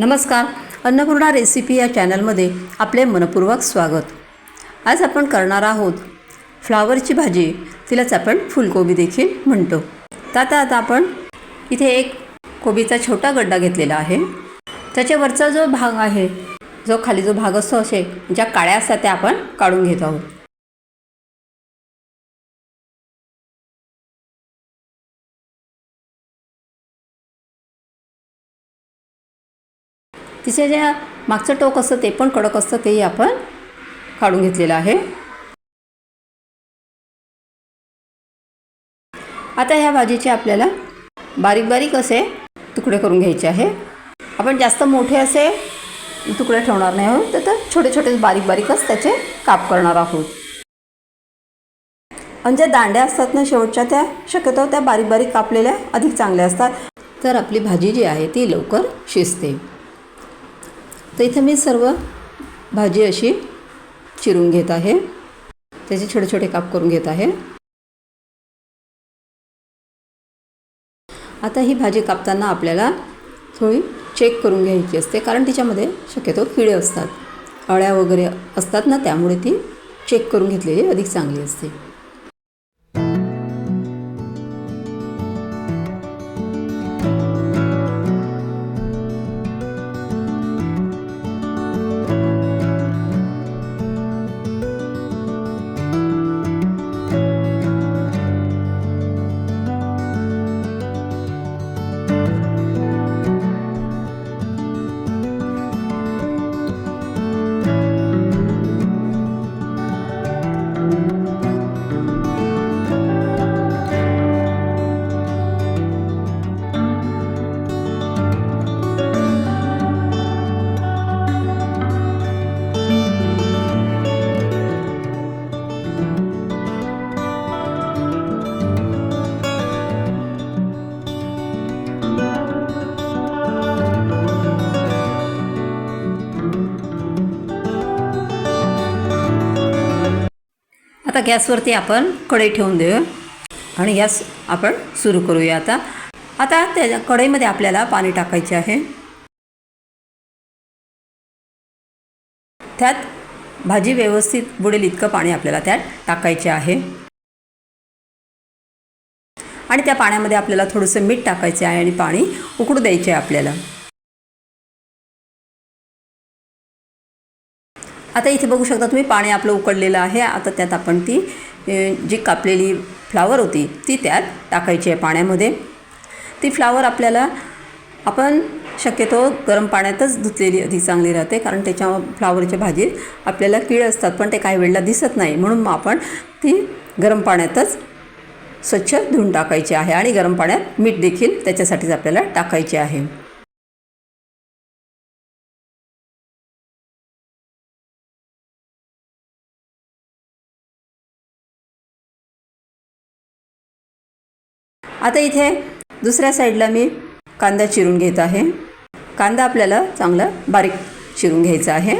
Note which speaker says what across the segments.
Speaker 1: नमस्कार. अन्नपूर्णा रेसिपी या चॅनलमध्ये आपले मनपूर्वक स्वागत. आज आपण करणार आहोत फ्लावरची भाजी. तिलाच आपण फुलकोबी देखील म्हणतो. तर आता आता आपण इथे एक कोबीचा छोटा गड्डा घेतलेला आहे. त्याच्यावरचा जो भाग आहे जो खाली जो भाग असतो असे ज्या काळ्या असतात त्या आपण काढून घेत आहोत. तिचे जे मागचं टोक असतं ते पण कडक असतं तेही आपण काढून घेतलेलं आहे. आता ह्या भाजीचे आपल्याला बारीक बारीक असे तुकडे करून घ्यायचे आहे. आपण जास्त मोठे असे तुकडे ठेवणार नाही आहोत तर तर छोटे छोटे बारीक बारीकच त्याचे काप करणार आहोत. आणि ज्या दांड्या असतात ना शेवटच्या त्या शक्यतो त्या बारीक बारीक कापलेल्या अधिक चांगल्या असतात. तर आपली भाजी जी आहे ती लवकर शिजते. तर इथे मी सर्व भाजी अशी चिरून घेत आहे. त्याचे छोटे छोटे काप करून घेत आहे. आता ही भाजी कापताना आपल्याला थोडी चेक करून घ्यायची असते कारण तिच्यामध्ये शक्यतो किडे असतात. अळ्या वगैरे असतात ना त्यामुळे ती चेक करून घेतलेली अधिक चांगली असते. आता गॅसवरती आपण कढई ठेवून देऊ आणि गॅस आपण सुरू करूया आता. आता त्या कढईमध्ये आपल्याला पाणी टाकायचे आहे. त्यात भाजी व्यवस्थित बुडेल इतकं पाणी आपल्याला त्यात टाकायचे आहे. आणि त्या पाण्यामध्ये आपल्याला थोडंसं मीठ टाकायचे आहे आणि पाणी उकडू द्यायचे आहे आपल्याला. आता इथे बघू शकता तुम्ही पाणी आपलं उकडलेलं आहे. आता त्यात आपण ती जी कापलेली फ्लावर होती ती त्यात टाकायची आहे पाण्यामध्ये. ती फ्लावर आपल्याला आपण शक्यतो गरम पाण्यातच धुतलेली अधिक चांगली राहते. कारण त्याच्या फ्लावरच्या भाजीत आपल्याला कीड असतात पण ते काही वेळेला दिसत नाही. म्हणून मग आपण ती गरम पाण्यातच स्वच्छ धुवून टाकायची आहे. आणि गरम पाण्यात मीठ देखील त्याच्यासाठीच आपल्याला टाकायचे आहे. आता इथे दुसऱ्या साईडला मी कांदा चिरून घेत आहे. कांदा आपल्याला चांगला बारीक चिरून घ्यायचा आहे.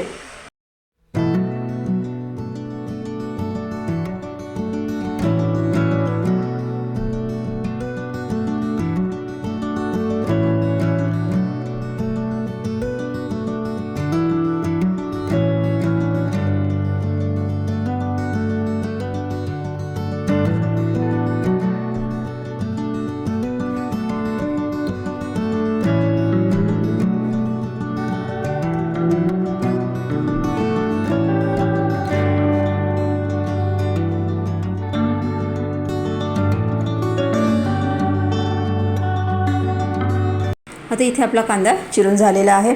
Speaker 1: आता इथे आपला कांदा चिरून झालेला आहे.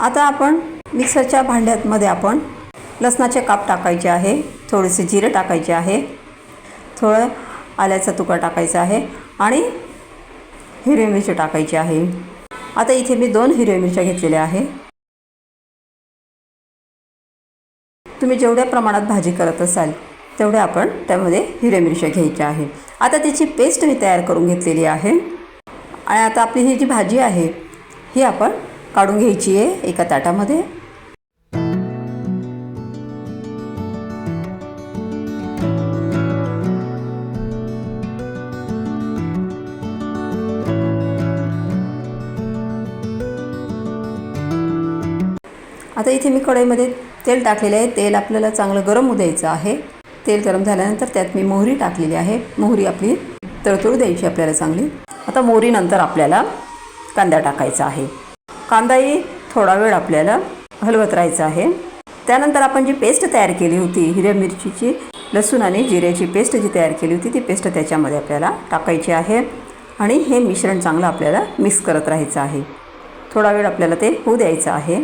Speaker 1: आता आपण मिक्सरच्या भांड्यामध्ये आपण लसणाचे काप टाकायचे आहे. थोडेसे जिरे टाकायचे आहे. थोडं आल्याचा तुकडा टाकायचा आहे आणि हिरवी मिरची टाकायची आहे. आता इथे मी दोन हिरव्या मिरच्या घेतलेल्या आहे. तुम्ही जेवढ्या प्रमाणात भाजी करत असाल तेवढ्या आपण त्यामध्ये हिरव्या मिरच्या घ्यायच्या आहे. आता त्याची पेस्ट मी तयार करून घेतलेली आहे. आणि आता आपली ही जी भाजी आहे ही आपण काढून घ्यायची आहे एका ताटामध्ये. आता इथे मी कढईमध्ये तेल टाकलेले आहे. तेल आपल्याला चांगलं गरम होऊ द्यायचं आहे. तेल गरम झाल्यानंतर त्यात मी मोहरी टाकलेली आहे. मोहरी आपली तळतळू द्यायची आपल्याला चांगली. आता मोहरीनंतर आपल्याला कांदा टाकायचा आहे. कांदाही थोडा वेळ आपल्याला हलवत राहायचा आहे. त्यानंतर आपण जी पेस्ट तयार केली होती हिरव्या मिरचीची लसूण आणि जिऱ्याची पेस्ट जी तयार केली होती ती पेस्ट त्याच्यामध्ये आपल्याला टाकायची आहे. आणि हे मिश्रण चांगलं आपल्याला मिक्स करत राहायचं आहे. थोडा वेळ आपल्याला ते होऊ द्यायचं आहे.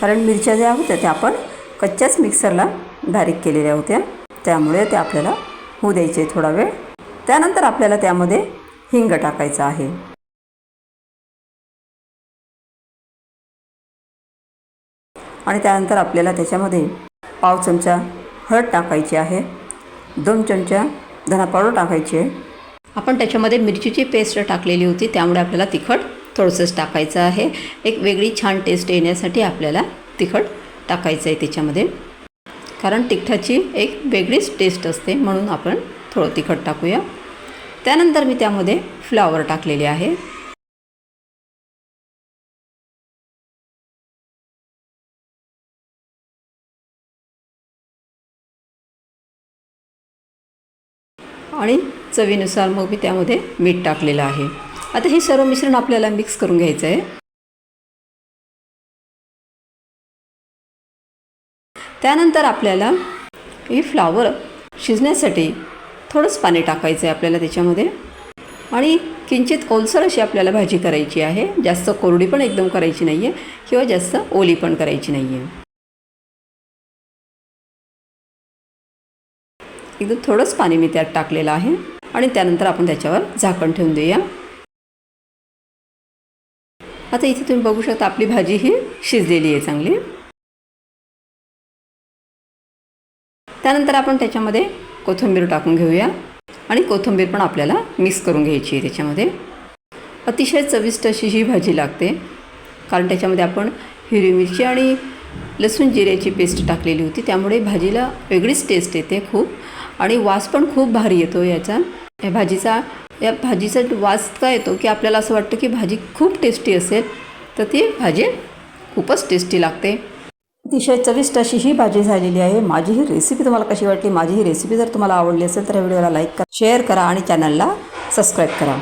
Speaker 1: कारण मिरच्या ज्या होत्या त्या आपण कच्च्याच मिक्सरला बारीक केलेल्या होत्या. त्यामुळे त्या आपल्याला होऊ द्यायचे थोडा वेळ. त्यानंतर आपल्याला त्यामध्ये हिंग टाकायचं आहे. आणि त्यानंतर आपल्याला त्याच्यामध्ये पाव चमचा हळद टाकायची आहे. दोन चमचा धना पावडर टाकायची आहे. आपण त्याच्यामध्ये मिरचीची पेस्ट टाकलेली होती त्यामुळे आपल्याला तिखट थोडंसंच टाकायचं आहे. एक वेगळी छान टेस्ट येण्यासाठी आपल्याला तिखट टाकायचं आहे त्याच्यामध्ये. कारण तिखटाची एक वेगळीच टेस्ट असते म्हणून आपण थोडं तिखट टाकूया. त्यानंतर मी त्यामध्ये फ्लॉवर टाकलेले आहे. आणि चवीनुसार मग मी त्यामध्ये मीठ टाकलेलं आहे. आता हे सर्व मिश्रण आपल्याला मिक्स करून घ्यायचं आहे. त्यानंतर आपल्याला ही फ्लावर शिजण्यासाठी थोडंच पाणी टाकायचं आहे आपल्याला त्याच्यामध्ये. आणि किंचित ओलसर अशी आपल्याला भाजी करायची आहे. जास्त कोरडी पण एकदम करायची नाही आहे किंवा जास्त ओली पण करायची नाही आहे एकदम थोडंच पाणी मी त्यात टाकलेलं आहे. आणि त्यानंतर आपण त्याच्यावर झाकण ठेवून देऊया. आता इथे तुम्ही बघू शकता आपली भाजी ही शिजलेली आहे चांगली. त्यानंतर आपण त्याच्यामध्ये कोथिंबीर टाकून घेऊया. आणि कोथिंबीर पण आपल्याला मिक्स करून घ्यायची आहे त्याच्यामध्ये. अतिशय चविष्ट अशी ही भाजी लागते. कारण त्याच्यामध्ये आपण हिरवी मिरची आणि लसूण जिऱ्याची पेस्ट टाकलेली होती. त्यामुळे भाजीला वेगळीच टेस्ट येते खूप. आणि वास पण खूप भारी येतो याचा. या भाजीचा या भाजीचा वास काय येतो की आपल्याला असं वाटतं की भाजी खूप टेस्टी असेल तर ती भाजी खूपच टेस्टी लागते. अतिशय चविष्ट अशी ही भाजी झालेली आहे. माझी ही रेसिपी तुम्हाला कशी वाटली? माझी ही रेसिपी जर तुम्हाला आवडली असेल तर व्हिडिओला लाईक करा शेअर करा आणि चॅनलला सबस्क्राईब करा.